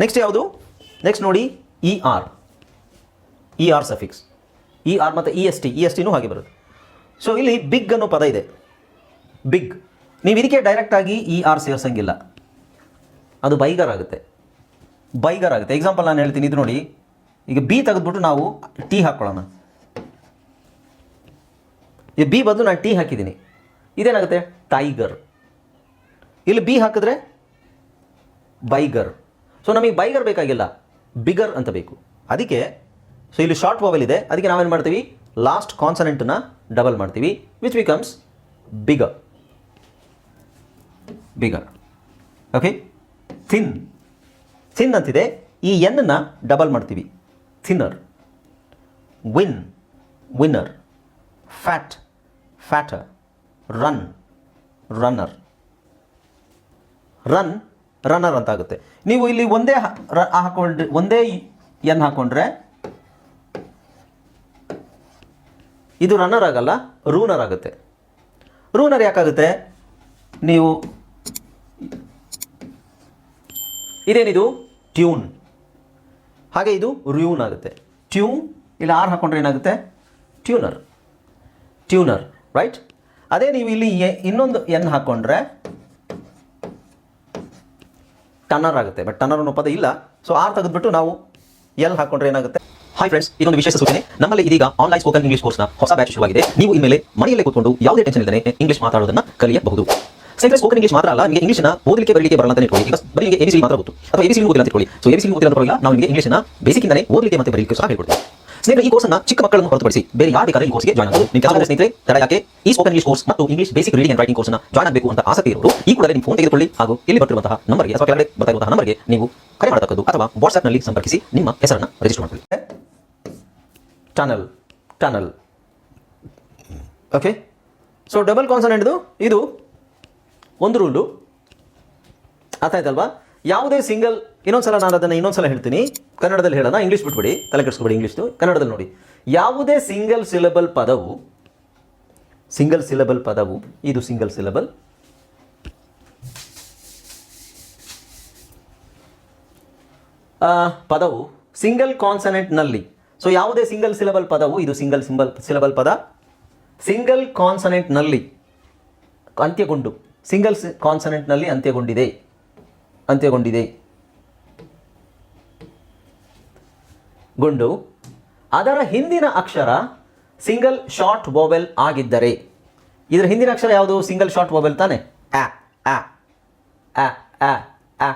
Next ಯಾವುದು? Next ನೋಡಿ E R E R suffix E R ಮತ್ತು E S T E S ಟಿನೂ ಹಾಗೆ ಬರುತ್ತೆ. ಸೊ ಇಲ್ಲಿ ಬಿಗ್ ಅನ್ನೋ ಪದ ಇದೆ. ಬಿಗ್ ನೀವು ಇದಕ್ಕೆ ಡೈರೆಕ್ಟಾಗಿ ಇ ಆರ್ ಸೇರ್ಸಂಗಿಲ್ಲ. ಅದು ಬೈಗರ್ ಆಗುತ್ತೆ. ಬೈಗರ್ ಆಗುತ್ತೆ. ಎಕ್ಸಾಂಪಲ್ ನಾನು ಹೇಳ್ತೀನಿ. ಇದು ನೋಡಿ, ಈಗ ಬಿ ತೆಗೆದ್ಬಿಟ್ಟು ನಾವು ಟಿ ಹಾಕ್ಕೊಳ್ಳೋಣ ಈ ಬಿ ಬದಲು ನಾನು ಟಿ ಹಾಕಿದ್ದೀನಿ. ಇದೇನಾಗುತ್ತೆ? ಟೈಗರ್ ಇಲ್ಲಿ ಬಿ ಹಾಕಿದ್ರೆ ಬೈಗರ್. ಸೊ ನಮಗೆ ಬೈಗರ್ ಬೇಕಾಗಿಲ್ಲ. ಬಿಗರ್ ಅಂತ ಬೇಕು. ಅದಕ್ಕೆ ಸೊ ಇಲ್ಲಿ ಶಾರ್ಟ್ ವೋವೆಲ್ ಇದೆ. ಅದಕ್ಕೆ ನಾವೇನು ಮಾಡ್ತೀವಿ? ಲಾಸ್ಟ್ ಕಾನ್ಸನೆಂಟನ್ನ ಡಬಲ್ ಮಾಡ್ತೀವಿ which becomes bigger bigger okay thin thin ಅಂತಿದೆ. ಈ ಎನ್ನ ಡಬಲ್ ಮಾಡ್ತೀವಿ. Thinner win winner fat fatter run runner run runner ಅಂತ ಆಗುತ್ತೆ ನೀವು ಇಲ್ಲಿ ಒಂದೇ ಹಾಕೊಂಡ್ರೆ ಒಂದೇ ಎನ್ ಹಾಕೊಂಡ್ರೆ ಇದು ರನ್ನರ್ ಆಗಲ್ಲ ರೂನರ್ ಆಗುತ್ತೆ. ರೂನರ್ ಯಾಕಾಗುತ್ತೆ? ನೀವು ಇದೇನಿದು? ಟ್ಯೂನ್ ಹಾಗೆ ಇದು ರ್ಯೂನ್ ಆಗುತ್ತೆ. ಟ್ಯೂನ್ ಇಲ್ಲಿ ಆರ್ ಹಾಕೊಂಡ್ರೆ ಏನಾಗುತ್ತೆ? ಟ್ಯೂನರ್ ಟ್ಯೂನರ್ ರೈಟ್ ಅದೇ ನೀವು ಇಲ್ಲಿ ಇನ್ನೊಂದು ಎನ್ ಹಾಕೊಂಡ್ರೆ ಟನ್ನರ್ ಆಗುತ್ತೆ ಬಟ್ ಟನ್ನರ್ ಅನ್ನೋ ಪದ ಇಲ್ಲ. ಸೊ ಆರ್ ತೆಗೆದ್ಬಿಟ್ಟು ನಾವು ಎಲ್ ಹಾಕೊಂಡ್ರೆ ಏನಾಗುತ್ತೆ? ಹಾಯ್ ಫ್ರೆಂಡ್ಸ್ ಇದೊಂದು ವಿಶೇಷ ಸೂಚನೆ. ನಮ್ಮಲ್ಲಿ ಇದೀಗ ಆನ್ಲೈನ್ ಸ್ಪೋಕನ್ ಇಂಗ್ಲಿಷ್ ಕೋರ್ಸ್ನ ಹೊಸ ಬ್ಯಾಚ್ ಶುರುವಾಗಿದೆ. ನೀವು ಇನ್ಮೇಲೆ ಮನೆಯಲ್ಲೇ ಕೂತ್ಕೊಂಡು ಯಾವುದೇ ಟೆನ್ಷನ್ ಇಲ್ಲದೆ ಇಂಗ್ಲಿಷ್ ಮಾತಾಡೋದನ್ನ ಕಲಿಯಬಹುದು. ಸ್ನೇಹಿತರೆ ಸ್ಪೋಕನ್ ಇಂಗ್ಲಿಷ್ ಮಾತ್ರ ಅಲ್ಲ, ನಿಮಗೆ ಇಂಗ್ಲಿಷ್ನ ಓದಲಿಕ್ಕೆ, ಬರಲಿಕ್ಕೆ ಬರಲ್ಲ ಅಂತ ಇಟ್ಕೊಳ್ಳಿ. ಈಗ ಬರೀ ನಿಮಗೆ ಎಬಿಸಿ ಮಾತ್ರ ಗೊತ್ತು. ಅಥವಾ ಎಬಿಸಿ ಓದಿಲ್ಲ ಅಂತ ಇಟ್ಕೊಳ್ಳಿ. ಸೊ ಎಬಿಸಿ ಓದಿಲ್ಲ ಪರವಾಗಿಲ್ಲ ನಾವು ನಿಮಗೆ ಇಂಗ್ಲಿಷ್ನ ಬೇಸಿಕ್ಕಿಂದಲೇ ಓದಲಿಕ್ಕೆ ಮತ್ತೆ ಬರಲಿಕ್ಕೆ ಸಹ ಹೇಳ್ಕೊಡ್ತೀವಿ. ಸ್ನೇಹಿತರೆ, ಈ ಕೋರ್ಸ್ನ ಚಿಕ್ಕ ಮಕ್ಕಳನ್ನು ಹೊರತುಪಡಿಸಿ ಬೇರೆ ಯಾರು ಬೇಕಾದ್ರೆ ಈ ಕೋರ್ಸ್ಗೆ ಜಾಯ್ನ್ ಆಗಬಹುದು ನಿಮ್ಮ ಕೆಲಸ ಸ್ನೇಹಿತರೆ, ತಡ ಯಾಕೆ? ಈ ಸ್ಪೋಕನ್ ಇಂಗ್ಲಿಷ್ ಕೋರ್ಸ್ ಮತ್ತು English basic reading and writing ಕೋರ್ಸ್ನ ಜಾಯ್ನ್ ಆಗಬೇಕು ಅಂತ ಆಸಕ್ತಿ ಇರೋರು, ಈ ಕೂಡಲೇ ನಿಮ್ಮ ಫೋನ್ ತೆಗೆದುಕೊಳ್ಳಿ ಹಾಗೂ ಇಲ್ಲಿ ಬರ್ತಿರುವಂತಹ ನಂಬರ್ಗೆ ಅಥವಾ ಕೆಳಗಡೆ ಬರ್ತಾ ಇರುವಂತಹ ನಂಬರ್ಗೆ ನೀವು ಕರೆ ಮಾಡತಕ್ಕದ್ದು ಅಥವಾ ವಾಟ್ಸ್ಆಪ್ನಲ್ಲಿ ಸಂಪರ್ಕಿಸಿ ನಿಮ್ಮ ಹೆಸರನ್ನು ರಿಜಿಸ್ಟರ್ ಮಾಡಿಕೊಳ್ಳಿ. Tunnel tunnel okay so double ಕಾನ್ಸನೆಂಟ್ದು ಇದು? ಒಂದು ರೂಲು ಅರ್ಥ ಆಯ್ತಲ್ವಾ ಯಾವುದೇ ಸಿಂಗಲ್ ಇನ್ನೊಂದು ಸಲ ನಾನು ಅದನ್ನು ಇನ್ನೊಂದ್ಸಲ ಹೇಳ್ತೀನಿ. ಕನ್ನಡದಲ್ಲಿ ಹೇಳೋಣ ಇಂಗ್ಲೀಷ್ ಬಿಟ್ಬಿಡಿ, ತಲೆ ಕೆಡಿಸ್ಕೊಬೇಡಿ ಇಂಗ್ಲೀಷ್ದು ಕನ್ನಡದಲ್ಲಿ ನೋಡಿ. ಯಾವುದೇ ಸಿಂಗಲ್ ಸಿಲಬಲ್ ಪದವು ಸಿಂಗಲ್ ಸಿಲಬಲ್ ಪದವು, ಇದು ಸಿಂಗಲ್ ಸಿಲಬಲ್ ಪದವು ಸಿಂಗಲ್ ಕಾನ್ಸನೆಂಟ್ನಲ್ಲಿ ಸೊ ಯಾವುದೇ ಸಿಂಗಲ್ ಸಿಲಬಲ್ ಪದವು, ಇದು ಸಿಂಗಲ್ ಸಿಂಬಲ್ ಸಿಲಬಲ್ ಪದ. ಸಿಂಗಲ್ ಕಾನ್ಸನೆಂಟ್ನಲ್ಲಿ ಅಂತ್ಯಗೊಂಡು. ಸಿಂಗಲ್ ಕಾನ್ಸನೆಂಟ್ನಲ್ಲಿ ಅಂತ್ಯಗೊಂಡಿದೆ. ಅಂತ್ಯಗೊಂಡಿದೆ. ಗುಂಡು, ಅದರ ಹಿಂದಿನ ಅಕ್ಷರ ಸಿಂಗಲ್ ಶಾರ್ಟ್ ವೋವೆಲ್ ಆಗಿದ್ದರೆ. ಇದರ ಹಿಂದಿನ ಅಕ್ಷರ ಯಾವುದು? ಸಿಂಗಲ್ ಶಾರ್ಟ್ ವೋವೆಲ್ ತಾನೆ? ಆ ಆ ಆ ಆ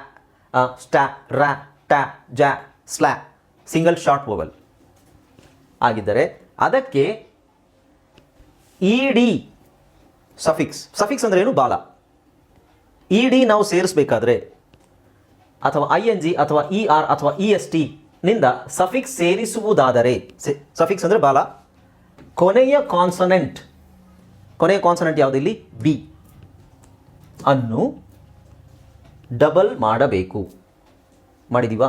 ಆ ಸ್ಟಾ ರಾ ಸ್ಲಾ ಸಿಂಗಲ್ ಶಾರ್ಟ್ ವೋವೆಲ್ ಆಗಿದ್ದರೆ. ಅದಕ್ಕೆ ಇ ಡಿ ಸಫಿಕ್ಸ್ ಸಫಿಕ್ಸ್ ಅಂದ್ರೆ ಏನು? ಬಾಲ. ಇ ಡಿ ನಾವು ಸೇರಿಸಬೇಕಾದ್ರೆ ಅಥವಾ ಐ ಎನ್ ಜಿ ಅಥವಾ ಇ ಆರ್ ಅಥವಾ ಇ ಎಸ್ ಟಿ ನಿಂದ ಸಫಿಕ್ಸ್ ಸೇರಿಸುವುದಾದರೆ ಸಫಿಕ್ಸ್ ಅಂದರೆ ಬಾಲ, ಕೊನೆಯ ಕಾನ್ಸನೆಂಟ್ ಕೊನೆಯ ಕಾನ್ಸನೆಂಟ್ ಯಾವುದು ಇಲ್ಲಿ? ಬಿ ಅನ್ನು ಡಬಲ್ ಮಾಡಬೇಕು. ಮಾಡಿದೀವಾ?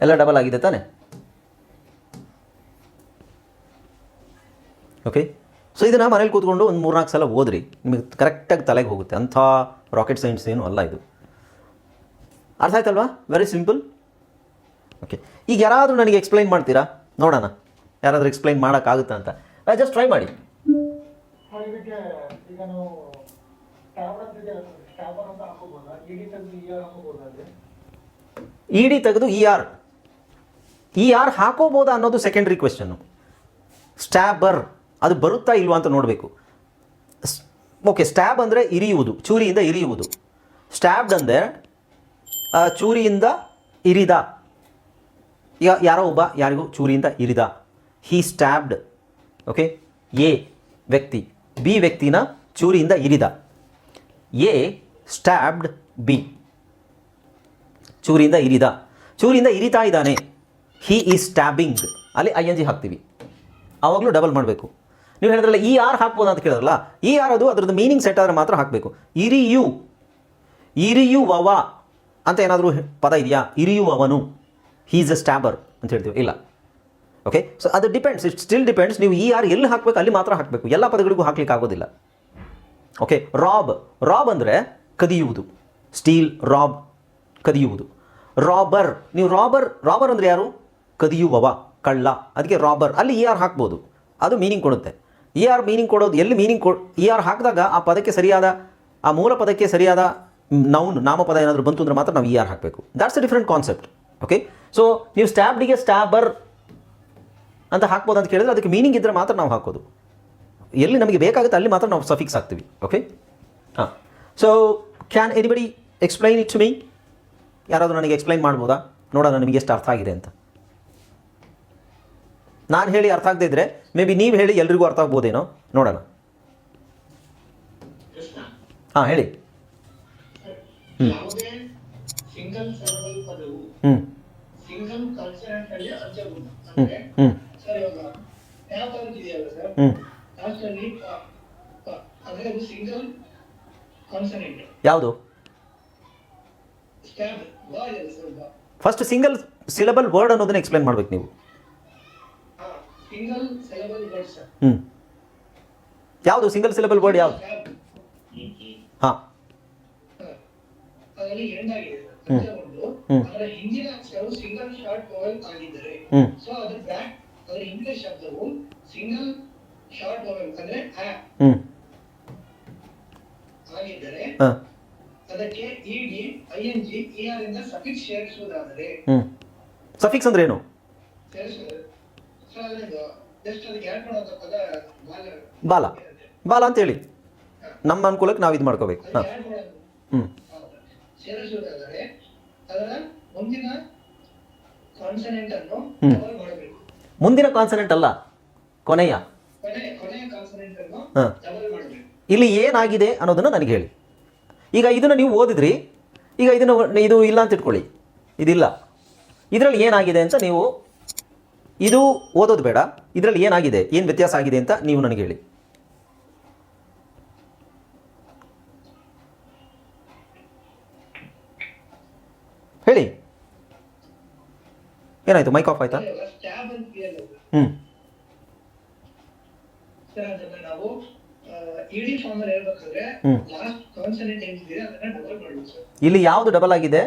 ಎಲ್ಲ ಡಬಲ್ ಆಗಿದೆ ತಾನೆ? ಓಕೆ ಸೊ ಇದನ್ನು ಮನೇಲಿ ಕೂತ್ಕೊಂಡು ಒಂದು ಮೂರ್ನಾಲ್ಕು ಸಲ ಓದ್ರಿ. ನಿಮಗೆ ಕರೆಕ್ಟಾಗಿ ತಲೆಗೆ ಹೋಗುತ್ತೆ. ಅಂಥ ರಾಕೆಟ್ ಸೈನ್ಸ್ ಏನು ಅಲ್ಲ ಇದು. ಅರ್ಥ ಆಯ್ತಲ್ವಾ? ವೆರಿ ಸಿಂಪಲ್ ಓಕೆ ಈಗ ಯಾರಾದರೂ ನನಗೆ ಎಕ್ಸ್ಪ್ಲೈನ್ ಮಾಡ್ತೀರಾ? ನೋಡೋಣ. ಯಾರಾದರೂ ಎಕ್ಸ್ಪ್ಲೈನ್ ಮಾಡೋಕ್ಕಾಗುತ್ತಾ ಅಂತ. ಜಸ್ಟ್ ಟ್ರೈ ಮಾಡಿ. ಇ ಡಿ ತೆಗೆದು ಇ ಆರ್ ಇ ಆರ್ ಹಾಕೋಬೋದಾ ಅನ್ನೋದು ಸೆಕೆಂಡ್ರಿ ಕ್ವೆಶನ್ನು ಸ್ಟ್ಯಾಬರ್ ಅದು ಬರುತ್ತಾ ಇಲ್ವಾ ಅಂತ ನೋಡಬೇಕು. ಓಕೆ, ಸ್ಟ್ಯಾಬ್ ಅಂದರೆ ಇರಿಯುವುದು, ಚೂರಿಯಿಂದ ಇರಿಯುವುದು. ಸ್ಟ್ಯಾಬ್ಡ್ ಅಂದರೆ ಚೂರಿಯಿಂದ ಇರಿದ. ಯಾರೋ ಒಬ್ಬ ಯಾರಿಗೂ ಚೂರಿಯಿಂದ ಇರಿದ. ಹಿ ಸ್ಟ್ಯಾಬ್ಡ್ ಓಕೆ ಎ ವ್ಯಕ್ತಿ, ಬಿ ವ್ಯಕ್ತಿನ ಚೂರಿಯಿಂದ ಇರಿದ. A ಸ್ಟ್ಯಾಬ್ಡ್ B ಚೂರಿಯಿಂದ ಇರಿದ. ಚೂರಿಯಿಂದ ಇರಿತಾ ಇದ್ದಾನೆ. ಹಿ ಈಸ್ ಸ್ಟ್ಯಾಬಿಂಗ್ ಅಲ್ಲಿ ಐ ಎನ್ ಜಿ ಹಾಕ್ತೀವಿ. ಆವಾಗಲೂ ಡಬಲ್ ಮಾಡಬೇಕು. ನೀವು ಹೇಳಿದ್ರಲ್ಲ ಈ ಆರ್ ಹಾಕ್ಬೋದು ಅಂತ ಕೇಳಿದ್ರಲ್ಲ, ಈ ಆರ್ ಅದು ಅದ್ರದ್ದು ಮೀನಿಂಗ್ ಸೆಟ್ ಆದರೆ ಮಾತ್ರ ಹಾಕಬೇಕು. ಇರಿಯು, ಇರಿಯುವವ ಅಂತ ಏನಾದರೂ ಪದ ಇದೆಯಾ? ಇರಿಯುವವನು. ಹೀಸ್ ಅ ಸ್ಟ್ಯಾಬರ್ ಅಂತ ಹೇಳ್ತೀವಿ. ಇಲ್ಲ. ಓಕೆ ಸೊ ಅದು ಡಿಪೆಂಡ್ಸ್ ಇಟ್ ಸ್ಟಿಲ್ ಡಿಪೆಂಡ್ಸ್ ನೀವು ಈ ಆರ್ ಎಲ್ಲಿ ಹಾಕಬೇಕು, ಅಲ್ಲಿ ಮಾತ್ರ ಹಾಕಬೇಕು. ಎಲ್ಲ ಪದಗಳಿಗೂ ಹಾಕ್ಲಿಕ್ಕೆ ಆಗೋದಿಲ್ಲ. ಓಕೆ ರಾಬ್ ರಾಬ್ ಅಂದರೆ ಕದಿಯುವುದು. ಸ್ಟೀಲ್ ರಾಬ್ ಕದಿಯುವುದು. ರಾಬರ್ ನೀವು ರಾಬರ್ ರಾಬರ್ ಅಂದರೆ ಯಾರು? ಕದಿಯುವವ, ಕಳ್ಳ. ಅದಕ್ಕೆ ರಾಬರ್ ಅಲ್ಲಿ ಈ ಆರ್ ಹಾಕ್ಬೋದು. ಅದು ಮೀನಿಂಗ್ ಕೊಡುತ್ತೆ. ಇ ಆರ್ ಮೀನಿಂಗ್ ಕೊಡೋದು, ಎಲ್ಲಿ ಮೀನಿಂಗ್ ಕೊ ಇ ಆರ್ ಹಾಕಿದಾಗ ಆ ಪದಕ್ಕೆ ಸರಿಯಾದ, ಆ ಮೂಲ ಪದಕ್ಕೆ ಸರಿಯಾದ ನೌನ್ ನಾಮಪದ ಏನಾದರೂ ಬಂತು ಅಂದ್ರೆ ಮಾತ್ರ ನಾವು ಇ ಆರ್ ಹಾಕಬೇಕು. That's a different concept okay so ನೀವು ಸ್ಟ್ಯಾಬ್ಡಿಗೆ ಸ್ಟ್ಯಾಬರ್ ಅಂತ ಹಾಕ್ಬೋದು ಅಂತ ಕೇಳಿದ್ರೆ ಅದಕ್ಕೆ ಮೀನಿಂಗ್ ಇದ್ದರೆ ಮಾತ್ರ ನಾವು ಹಾಕೋದು. ಎಲ್ಲಿ ನಮಗೆ ಬೇಕಾಗುತ್ತೆ ಅಲ್ಲಿ ಮಾತ್ರ ನಾವು ಸಫಿಕ್ಸ್ ಹಾಕ್ತೀವಿ ಓಕೆ ಹಾಂ. So can anybody explain it to me ಯಾರಾದರೂ ನನಗೆ ಎಕ್ಸ್ಪ್ಲೈನ್ ಮಾಡ್ಬೋದಾ? ನೋಡೋಣ, ನಿಮಗೆ ಎಷ್ಟು ಅರ್ಥ ಆಗಿದೆ ಅಂತ. ನಾನು ಹೇಳಿ ಅರ್ಥ ಆಗದೇ ಇದ್ದರೆ ಮೇ ಬಿ ನೀವು ಹೇಳಿ ಎಲ್ರಿಗೂ ಅರ್ಥ ಆಗ್ಬೋದೇನೋ? ನೋಡೋಣ. ಹಾಂ ಹೇಳಿ. ಹ್ಞೂ ಹ್ಞೂ ಹ್ಞೂ ಹ್ಞೂ ಯಾವುದು? ಫಸ್ಟ್ ಸಿಂಗಲ್ ಸಿಲಬಲ್ ವರ್ಡ್ ಅನ್ನೋದನ್ನ ಎಕ್ಸ್ಪ್ಲೈನ್ ಮಾಡ್ಬೇಕು ನೀವು ಹಾ ಸಿಂಗಲ್ ಸೆಲೆಬಲ್ ವರ್ಡ್ ಸರ್ ಹ್ಞೂ ಯಾವುದು? ಸಿಂಗಲ್ ಸಿಲೆಬಲ್ ವರ್ಡ್ ಯಾವುದು? ಹಾ. ಸಫಿಕ್ಸ್ ಸೇರಿಸುವುದಾದರೆ ಸಫಿಕ್ಸ್ ಅಂದ್ರೆ ಏನು ಸೇರಿಸುವುದು ಸೊ ಅದರಿಂದ ಜಸ್ಟ್ ಅದಕ್ಕೆ ಆಡ್ ಮಾಡುವಂತ ಪದ ಬಾಲ ಬಾಲ. ಅಂತ ಹೇಳಿ ನಮ್ಮ ಅನುಕೂಲಕ್ಕೆ ನಾವು ಇದು ಮಾಡ್ಕೋಬೇಕು. ಹಾಂ. ಹ್ಞೂ ಮುಂದಿನ ಕಾನ್ಸನೆಂಟ್ ಅನ್ನು ಹ್ಮ್. ಮಾಡಬೇಕು. ಮುಂದಿನ ಕಾನ್ಸನೆಂಟ್ ಅಲ್ಲ. ಕೊನೆಯ. ಹಾಂ. ಇಲ್ಲಿ ಏನಾಗಿದೆ ಅನ್ನೋದನ್ನು ನನಗೆ ಹೇಳಿ. ಈಗ ಇದನ್ನು ನೀವು ಓದಿದ್ರಿ. ಈಗ ಇದನ್ನು ಇದು ಇಲ್ಲ ಅಂತ ಇಟ್ಕೊಳ್ಳಿ. ಇದಿಲ್ಲ. ಇದರಲ್ಲಿ ಏನಾಗಿದೆ ಅಂತ ನೀವು ಇದು ಓದೋದು ಬೇಡ. ಇದರಲ್ಲಿ ಏನಾಗಿದೆ? ಏನು ವ್ಯತ್ಯಾಸ ಆಗಿದೆ ಅಂತ ನೀವು ನನಗೆ ಹೇಳಿ. ಹೇಳಿ. ಏನಾಯ್ತು? ಮೈಕ್ ಆಫ್ ಆಯ್ತಾ? ಹ್ಞೂ ಹ್ಮ್. ಇಲ್ಲಿ ಯಾವುದು ಡಬಲ್ ಆಗಿದೆ?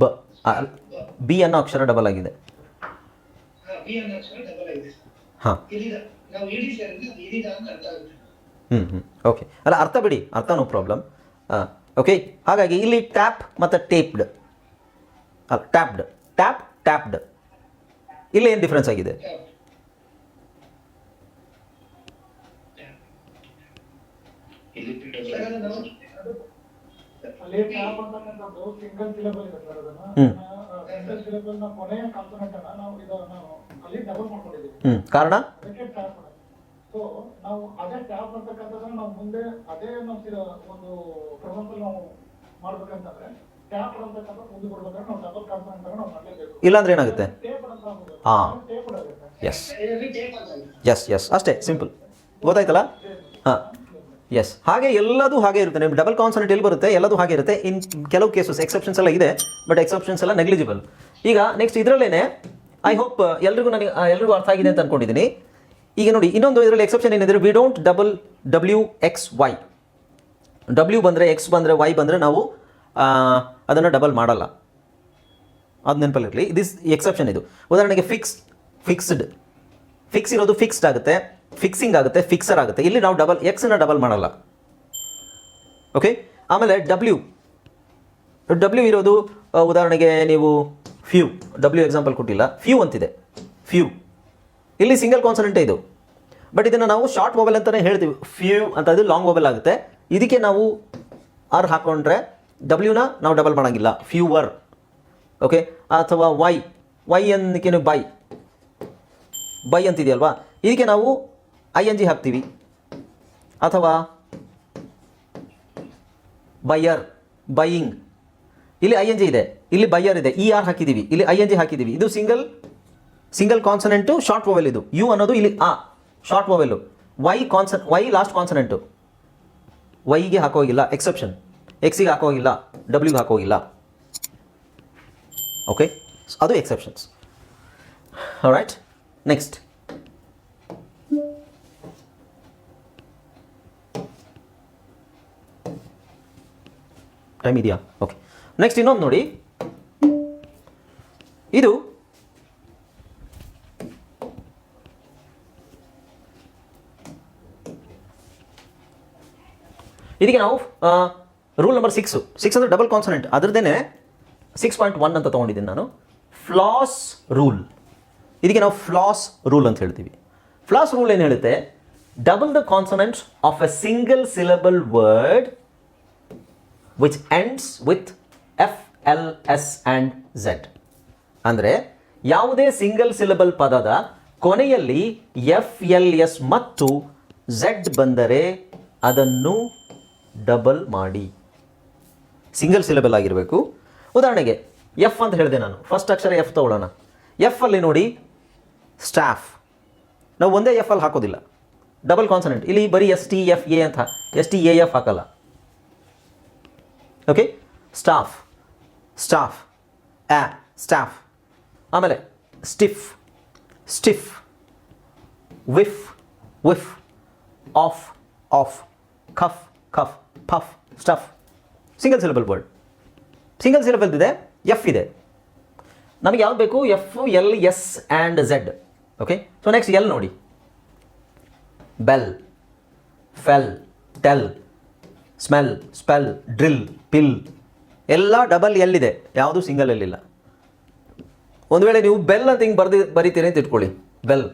ಬ. ಬ ಅನ್ನೋ ಅಕ್ಷರ ಡಬಲ್ ಆಗಿದೆ. ಬಿ ಅನ್ನೋ ಅಕ್ಷರ ಡಬಲ್ ಆಗಿದೆ ಸರ್. ಹಾಂ. ಹ್ಞೂ ಹ್ಞೂ ಓಕೆ ಅಲ್ಲ ಅರ್ಥ ಬಿಡಿ. ಅರ್ಥ ನೋ ಪ್ರಾಬ್ಲಮ್ ಓಕೆ ಹಾಗಾಗಿ ಇಲ್ಲಿ ಟ್ಯಾಪ್ ಮತ್ತು ಟೇಪ್ಡ್ ಅಲ್ಲ ಟ್ಯಾಪ್ಡ್ ಟ್ಯಾಪ್ ಟ್ಯಾಪ್ಡ್ ಇಲ್ಲಿ ಏನು ಡಿಫ್ರೆನ್ಸ್ ಆಗಿದೆ? ಟ್ಯಾಪ್ ಹ್ಞೂ ಕಾರಣ? ಅದಕ್ಕೆ ಟ್ಯಾಪ್ ಸೊ ನಾವು ಅದೇ ಟ್ಯಾಪ್ ಅಂತಕ್ಕಂಥದ್ದನ್ನ ನಾವು ಮುಂದೆ ಅದೇ ನಾವು ಸಿ- ಒಂದು ಕ್ರಮದಲ್ಲಿ ನಾವು ಮಾಡ್ಬೇಕಂತಂದ್ರೆ ಟ್ಯಾಪ್ ಅಂತಕ್ಕಂಥ ಮುಂದೆ ಕೊಡ್ಬೇಕಾದ್ರೆ ನಾವು ಡಬಲ್ ಕಾನ್ಸನೆಂಟ್ ಅನ್ನ ನಾವು ಮಾಡಲೇಬೇಕು. ಇಲ್ಲಾಂದ್ರೆ ಏನಾಗುತ್ತೆ? ಟೇಪ್ ಅಂತ ಹಾ. ಎಸ್ ಇದರಲ್ಲಿ ಟೇಪ್ ಅಂತ ಎಸ್ ಎಸ್ ಅಷ್ಟೇ ಸಿಂಪಲ್ ಗೊತ್ತಾಯ್ತಲ್ಲ? ಹಾಂ. ಎಸ್ ಹಾಗೆ ಎಲ್ಲದೂ ಹಾಗೆ ಇರುತ್ತೆ. ನಿಮ್ಗೆ ಡಬಲ್ ಕಾನ್ಸನೆಂಟ್ ಎಲ್ಲಿ ಬರುತ್ತೆ? ಎಲ್ಲದೂ ಹಾಗೆ ಇರುತ್ತೆ. ಇನ್ ಕೆಲವು ಕೇಸಸ್ ಎಕ್ಸೆಪ್ಷನ್ಸ್ ಎಲ್ಲ ಇದೆ ಬಟ್ ಎಕ್ಸೆಪ್ಷನ್ಸ್ ಎಲ್ಲ ನೆಗ್ಲಿಜಿಬಲ್ ಈಗ ನೆಕ್ಸ್ಟ್ ಇದರಲ್ಲೇನೆ ಐ ಹೋಪ್ ಎಲ್ರಿಗೂ ನನಗೆ ಎಲ್ರಿಗೂ ಅರ್ಥ ಆಗಿದೆ ಅಂತ ಅನ್ಕೊಂಡಿದ್ದೀನಿ ಈಗ ನೋಡಿ, ಇನ್ನೊಂದು ಇದರಲ್ಲಿ ಎಕ್ಸೆಪ್ಷನ್ ಏನಿದೆ? We don't double W X Y W ಬಂದರೆ ಎಕ್ಸ್ ಬಂದರೆ ವೈ ಬಂದರೆ ನಾವು ಅದನ್ನು ಡಬಲ್ ಮಾಡಲ್ಲ. ಅದು ನೆನಪಲ್ಲಿರಲಿ ದಿಸ್ ಎಕ್ಸೆಪ್ಷನ್ ಇದು. ಉದಾಹರಣೆಗೆ ಫಿಕ್ಸ್ ಫಿಕ್ಸ್ಡ್ ಫಿಕ್ಸ್ ಇರೋದು ಫಿಕ್ಸ್ಡ್ ಆಗುತ್ತೆ. ಫಿಕ್ಸಿಂಗ್ ಆಗುತ್ತೆ ಫಿಕ್ಸರ್ ಆಗುತ್ತೆ. ಇಲ್ಲಿ ನಾವು ಡಬಲ್ ಎಕ್ಸನ್ನ ಡಬಲ್ ಮಾಡಲ್ಲ. ಓಕೆ ಆಮೇಲೆ ಡಬ್ಲ್ಯೂ ಡಬ್ಲ್ಯೂ ಇರೋದು ಉದಾಹರಣೆಗೆ ನೀವು ಫ್ಯೂ ಡಬ್ಲ್ಯೂ ಎಕ್ಸಾಂಪಲ್ ಕೊಟ್ಟಿಲ್ಲ. ಫ್ಯೂ ಅಂತಿದೆ. ಫ್ಯೂ ಇಲ್ಲಿ ಸಿಂಗಲ್ ಕಾನ್ಸನೆಂಟೇ ಇದು. ಬಟ್ ಇದನ್ನು ನಾವು ಶಾರ್ಟ್ ಮೊಬೈಲ್ ಅಂತಲೇ ಹೇಳ್ತೀವಿ. ಫ್ಯೂ ಅಂತ ಇದು ಲಾಂಗ್ ಮೊಬೈಲ್ ಆಗುತ್ತೆ. ಇದಕ್ಕೆ ನಾವು ಆರ್ ಹಾಕೊಂಡ್ರೆ ಡಬ್ಲ್ಯೂನ ನಾವು ಡಬಲ್ ಮಾಡೋಂಗಿಲ್ಲ. ಫ್ಯೂವರ್ ಓಕೆ ಅಥವಾ ವೈ ವೈ ಅನ್ನಕ್ಕೆ ಬೈ ಬೈ ಅಂತಿದೆಯಲ್ವಾ? ಇದಕ್ಕೆ ನಾವು ಐ ಎನ್ ಜಿ ಹಾಕ್ತೀವಿ. ಅಥವಾ ಬೈಯರ್ ಬೈಯಿಂಗ್ ಇಲ್ಲಿ ಐ ಎನ್ ಜಿ ಇದೆ. ಇಲ್ಲಿ ಬೈಯರ್ ಇದೆ. ಇ ಆರ್ ಹಾಕಿದ್ದೀವಿ ಇಲ್ಲಿ ಐ ಎನ್ ಜಿ ಹಾಕಿದ್ದೀವಿ ಇದು single single consonant short vowel ಇದು. ಯು ಅನ್ನೋದು ಇಲ್ಲಿ ಆ ಶಾರ್ಟ್ ವೊವೆಲ್ಲು ವೈ ಕಾನ್ಸನ್ ವೈ ಲಾಸ್ಟ್ ಕಾನ್ಸನೆಂಟು ವೈಗೆ ಹಾಕೋಗಿಲ್ಲ. ಎಕ್ಸೆಪ್ಷನ್ ಎಕ್ಸಿಗೆ ಹಾಕೋಗಿಲ್ಲ. ಡಬ್ಲ್ಯೂಗೆ ಹಾಕೋಗಿಲ್ಲ. ಓಕೆ ಅದು ಎಕ್ಸೆಪ್ಷನ್ಸ್ ರೈಟ್ ನೆಕ್ಸ್ಟ್ ಟೈಮ್ ಇದೆಯಾ? ಓಕೆ ನೆಕ್ಸ್ಟ್ ಇನ್ನೊಂದು ನೋಡಿ. ಇದು ಇದಕ್ಕೆ ನಾವು ರೂಲ್ ನಂಬರ್ ಸಿಕ್ಸು ಸಿಕ್ಸ್ ಅಂದರೆ ಡಬಲ್ ಕಾನ್ಸನೆಂಟ್ ಅದರದೇನೆ ಸಿಕ್ಸ್ ಪಾಯಿಂಟ್ ಒನ್ ಅಂತ ತಗೊಂಡಿದ್ದೀನಿ ನಾನು. ಫ್ಲಾಸ್ ರೂಲ್ ಇದಕ್ಕೆ ನಾವು ಫ್ಲಾಸ್ ರೂಲ್ ಅಂತ ಹೇಳ್ತೀವಿ. ಫ್ಲಾಸ್ ರೂಲ್ ಏನು ಹೇಳುತ್ತೆ? Double the consonants of a single syllable word which ends with F L S and Z ಅಂದರೆ ಯಾವುದೇ ಸಿಂಗಲ್ ಸಿಲಬಲ್ ಪದದ ಕೊನೆಯಲ್ಲಿ ಎಫ್ ಎಲ್ ಎಸ್ ಮತ್ತು ಝೆಡ್ ಬಂದರೆ ಅದನ್ನು ಡಬಲ್ ಮಾಡಿ. ಸಿಂಗಲ್ ಸಿಲಬಲ್ ಆಗಿರಬೇಕು. ಉದಾಹರಣೆಗೆ ಎಫ್ ಅಂತ ಹೇಳಿದೆ ನಾನು. ಫಸ್ಟ್ ಅಕ್ಷರ ಎಫ್ ತಗೊಳ್ಳೋಣ. ಎಫ್ ಅಲ್ಲಿ ನೋಡಿ ಸ್ಟಾಫ್ ನಾವು ಒಂದೇ ಎಫ್ ಅಲ್ಲಿ ಹಾಕೋದಿಲ್ಲ. ಡಬಲ್ ಕಾನ್ಸನೆಂಟ್ ಇಲ್ಲಿ ಬರೀ ಎಸ್ ಟಿ ಎಫ್ ಎ ಅಂತ. ಎಸ್ ಟಿ ಎ ಎಫ್ ಹಾಕಲ್ಲ. ಓಕೆ ಸ್ಟಾಫ್ ಸ್ಟಾಫ್ ಆ ಸ್ಟಾಫ್ ಆಮೇಲೆ stiff stiff whiff whiff off off cuff cuff puff stuff single syllable word single syllable ಇದೆ ಎಫ್ ಇದೆ. ನಮಗೆ ಯಾವ್ದು ಬೇಕು? F L S and Z okay so next L ನೋಡಿ. Bell fell tell smell, spell, drill, pill. ಎಲ್ಲ double ಎಲ್ಲಿದೆ ಯಾವುದು single ಎಲ್ಲಿಲ್ಲ ಒಂದು ವೇಳೆ ನೀವು ಬೆಲ್ ಅಂತ ಹಿಂಗೆ ಬರ್ದು ಬರಿತೀರಿ ಅಂತ ಇಟ್ಕೊಳ್ಳಿ. ಬೆಲ್.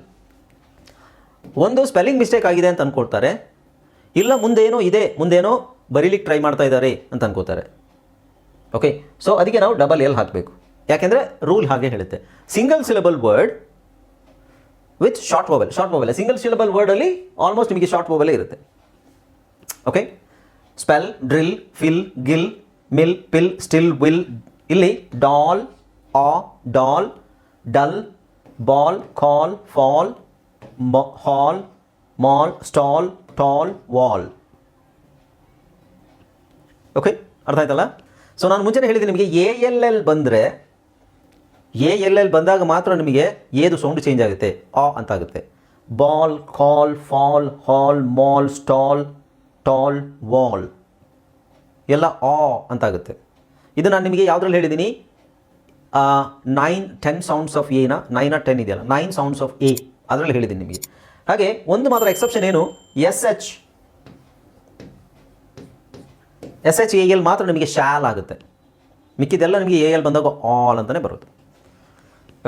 ಒಂದು ಸ್ಪೆಲ್ಲಿಂಗ್ ಮಿಸ್ಟೇಕ್ ಆಗಿದೆ ಅಂತ ಅಂದ್ಕೊಳ್ತಾರೆ ಇಲ್ಲ, ಮುಂದೇನೋ ಇದೆ, ಮುಂದೇನೋ ಬರೀಲಿಕ್ಕೆ ಟ್ರೈ ಮಾಡ್ತಾ ಇದ್ದಾರೆ ಅಂತ ಅನ್ಕೋತಾರೆ ಓಕೆ ಸೊ ಅದಕ್ಕೆ ನಾವು ಡಬಲ್ ಎಲ್ ಹಾಕಬೇಕು. ಯಾಕೆಂದರೆ ರೂಲ್ ಹಾಗೆ ಹೇಳುತ್ತೆ. Single syllable word with short mobile short mobile single syllable ವರ್ಡಲ್ಲಿ almost ನಿಮಗೆ ಶಾರ್ಟ್ ಮೊಬೈಲೇ ಇರುತ್ತೆ. Okay spell drill fill gill mill pill still will ಇಲ್ಲಿ ಡಾಲ್ ಆ doll dull ball call fall hall mall stall tall wall okay ಅರ್ಥ ಆಯ್ತಲ್ಲ so ನಾನು ಮುಂಚೆನೇ ಹೇಳಿದೆ ನಿಮಗೆ ಎ ಎಲ್ ಎಲ್ ಬಂದರೆ ಎ ಎಲ್ ಎಲ್ ಬಂದಾಗ ಮಾತ್ರ ನಿಮಗೆ ಏದು ಸೌಂಡ್ ಚೇಂಜ್ ಆಗುತ್ತೆ ಆ ಅಂತ ಆಗುತ್ತೆ ball call fall hall mall stall tall wall ಎಲ್ಲ ಆ ಅಂತಾಗುತ್ತೆ. ಇದು ನಾನು ನಿಮಗೆ ಯಾವುದ್ರಲ್ಲಿ ಹೇಳಿದ್ದೀನಿ ನೈನ್ ಟೆನ್ ಸೌಂಡ್ಸ್ ಆಫ್ ಎನ ನೈನ್ ಆರ್ ಟೆನ್ ಇದೆಯಲ್ಲ ನೈನ್ ಸೌಂಡ್ಸ್ ಆಫ್ ಎ ಅದರಲ್ಲಿ ಹೇಳಿದ್ದೀನಿ ನಿಮಗೆ. ಹಾಗೆ ಒಂದು ಮಾತ್ರ ಎಕ್ಸೆಪ್ಷನ್ ಏನು? S H S H A L ಮಾತ್ರ ನಿಮಗೆ ಶಾಲ್ ಆಗುತ್ತೆ. ಮಿಕ್ಕಿದೆಲ್ಲ ನಿಮಗೆ ಎ ಎಲ್ ಬಂದಾಗ ಆಲ್ ಅಂತಲೇ ಬರುತ್ತೆ.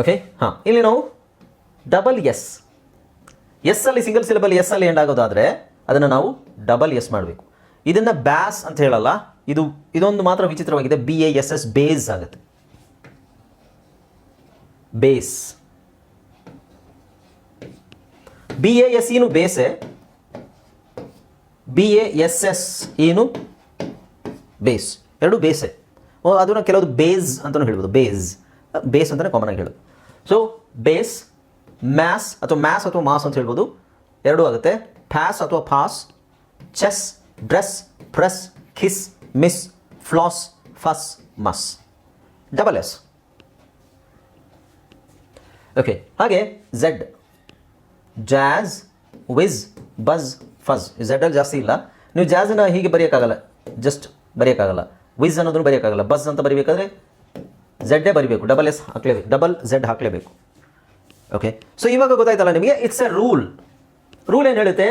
ಓಕೆ ಹಾಂ, ಇಲ್ಲಿ ನಾವು ಡಬಲ್ ಎಸ್ ಎಸ್ ಅಲ್ಲಿ ಸಿಂಗಲ್ ಸಿಲಬಲ್ ಎಸ್ ಅಲ್ಲಿ ಎಂಡ್ ಆಗೋದಾದರೆ ಅದನ್ನು ನಾವು ಡಬಲ್ ಎಸ್ ಮಾಡಬೇಕು. ಇದನ್ನು ಬ್ಯಾಸ್ ಅಂತ ಹೇಳಲ್ಲ, ಇದು, ಇದೊಂದು ಮಾತ್ರ ವಿಚಿತ್ರವಾಗಿದೆ. B A S S bass ಆಗುತ್ತೆ. ಬೇಸ್ ಬಿ ಎ ಎಸ್ ಏನು ಬೇಸೆ? ಬಿ ಎ ಎಸ್ ಎಸ್ ಏನು? ಬೇಸ್ ಎರಡು ಬೇಸೆ. ಅದನ್ನ ಕೆಲವೊಂದು ಬೇಸ್ ಅಂತಲೂ ಹೇಳ್ಬೋದು. ಬೇಸ್ ಬೇಸ್ ಅಂತಲೇ ಕಾಮನ್ ಆಗಿ ಹೇಳೋದು. ಸೊ ಬೇಸ್ ಮ್ಯಾಸ್ ಅಥವಾ ಮ್ಯಾಸ್ ಅಥವಾ ಮಾಸ್ ಅಂತ ಹೇಳ್ಬೋದು. ಎರಡೂ ಆಗುತ್ತೆ. ಫ್ಯಾಸ್ ಅಥವಾ pass chess dress press kiss miss floss fuss muss double S okay ಹಾಗೆ Z jazz whiz buzz fuzz ಝೆಡಲ್ಲಿ ಜಾಸ್ತಿ ಇಲ್ಲ. ನೀವು ಜಾಝನ್ನ ಹೀಗೆ ಬರೆಯೋಕ್ಕಾಗಲ್ಲ. ಜಸ್ಟ್ ಬರೆಯೋಕ್ಕಾಗಲ್ಲ. ವಿಜ್ ಅನ್ನೋದನ್ನು ಬರೆಯೋಕ್ಕಾಗಲ್ಲ. ಬಸ್ ಅಂತ ಬರಿಬೇಕಾದ್ರೆ ಝೆಡ್ಡೇ ಬರಿಬೇಕು. ಡಬಲ್ ಎಸ್ ಹಾಕಲೇಬೇಕು. ಡಬಲ್ ಝೆಡ್ ಹಾಕಲೇಬೇಕು. ಓಕೆ ಸೊ ಇವಾಗ ಗೊತ್ತಾಯ್ತಲ್ಲ ನಿಮಗೆ ಇಟ್ಸ್ ಎ ರೂಲ್ ರೂಲ್ ಏನು ಹೇಳುತ್ತೆ?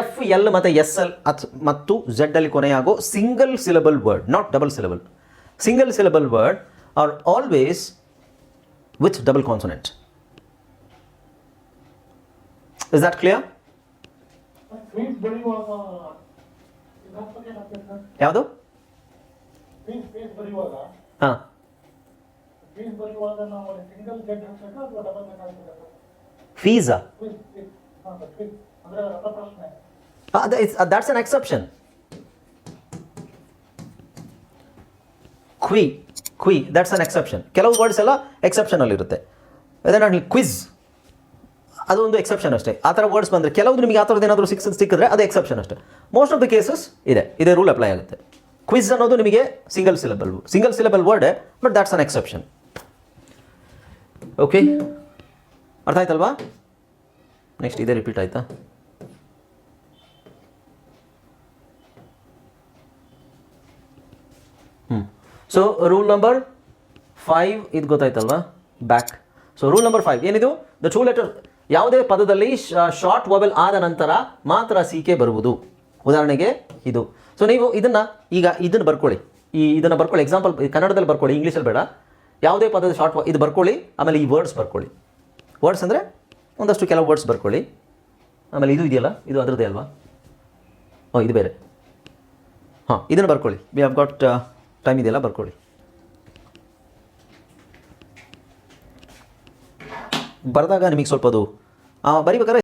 ಎಫ್ ಎಲ್ ಮತ್ತು ಎಸ್ ಎಲ್ ಅತ್ ಮತ್ತು ಝೆಡ್ ಅಲ್ಲಿ ಕೊನೆಯಾಗೋ single syllable word not double syllable single syllable word are always with double consonant is that clear ಯಾವುದು? ಹಾಂ. ಫೀಸಾ queens it's, uh, that's an exception. ಕ್ವಿ ಕ್ವಿ ದಟ್ಸ್ ಅನ್ ಎಕ್ಸೆಪ್ಷನ್ ಕೆಲವು words ಎಲ್ಲ ಎಕ್ಸೆಪ್ಷನಲ್ಲಿ ಇರುತ್ತೆ. ಅದೇ ನಾನು ಕ್ವಿಜ್ ಅದು ಒಂದು ಎಕ್ಸೆಪ್ಷನ್ ಅಷ್ಟೇ. ಆ ಥರ ವರ್ಡ್ಸ್ ಬಂದರೆ ಕೆಲವು ನಿಮಗೆ ಆ ಥರದ್ದು ಏನಾದರೂ ಸಿಕ್ಸ್ ಸಿಕ್ಕಿದ್ರೆ ಅದು ಎಕ್ಸೆಪ್ಷನ್ ಅಷ್ಟೇ. ಮೋಸ್ಟ್ ಆಫ್ ದ ಕೇಸಸ್ ಇದೆ. ಇದೇ ರೂಲ್ ಅಪ್ಲೈ ಆಗುತ್ತೆ. ಕ್ವಿಜ್ ಅನ್ನೋದು ನಿಮಗೆ single syllable single syllable word but that's an exception okay ಅರ್ಥ ಆಯ್ತಲ್ವಾ? ನೆಕ್ಸ್ಟ್ ಇದೇ ರಿಪೀಟ್ ಆಯ್ತಾ? ಸೊ ರೂಲ್ ನಂಬರ್ ಫೈವ್ ಇದು ಗೊತ್ತಾಯ್ತಲ್ವಾ? Back so rule number five ಏನಿದು? ದ ಟೂ ಲೆಟರ್ ಯಾವುದೇ ಪದದಲ್ಲಿ ಶಾರ್ಟ್ ವೊವೆಲ್ ಆದ ನಂತರ ಮಾತ್ರ ಸಿ ಕೆ ಬರುವುದು. ಉದಾಹರಣೆಗೆ ಇದು. ಸೊ ನೀವು ಇದನ್ನ, ಈಗ ಇದನ್ನು ಬರ್ಕೊಳ್ಳಿ. ಈ ಇದನ್ನು ಬರ್ಕೊಳ್ಳಿ. ಎಕ್ಸಾಂಪಲ್ ಕನ್ನಡದಲ್ಲಿ ಬರ್ಕೊಳ್ಳಿ, ಇಂಗ್ಲೀಷಲ್ಲಿ ಬೇಡ. ಯಾವುದೇ ಪದದ ಶಾರ್ಟ್ ಇದು ಬರ್ಕೊಳ್ಳಿ. ಆಮೇಲೆ ಈ ವರ್ಡ್ಸ್ ಬರ್ಕೊಳ್ಳಿ. ವರ್ಡ್ಸ್ ಅಂದರೆ ಒಂದಷ್ಟು ಕೆಲವು ವರ್ಡ್ಸ್ ಬರ್ಕೊಳ್ಳಿ. ಆಮೇಲೆ ಇದು ಇದೆಯಲ್ಲ? ಇದು ಅದರದೇ ಅಲ್ವಾ? ಓ, ಇದು ಬೇರೆ. ಹಾಂ, ಇದನ್ನು ಬರ್ಕೊಳ್ಳಿ. ವಿ ಹ್ಯಾವ್ ಗಾಟ್ ಟೈಮ್ ಇದೆಯಲ್ಲ ಬರ್ಕೊಳ್ಳಿ. ಬರೆದಾಗ ನಿಮಗೆ ಸ್ವಲ್ಪ ಅದು ಬರಿಬೇಕಾದ್ರೆ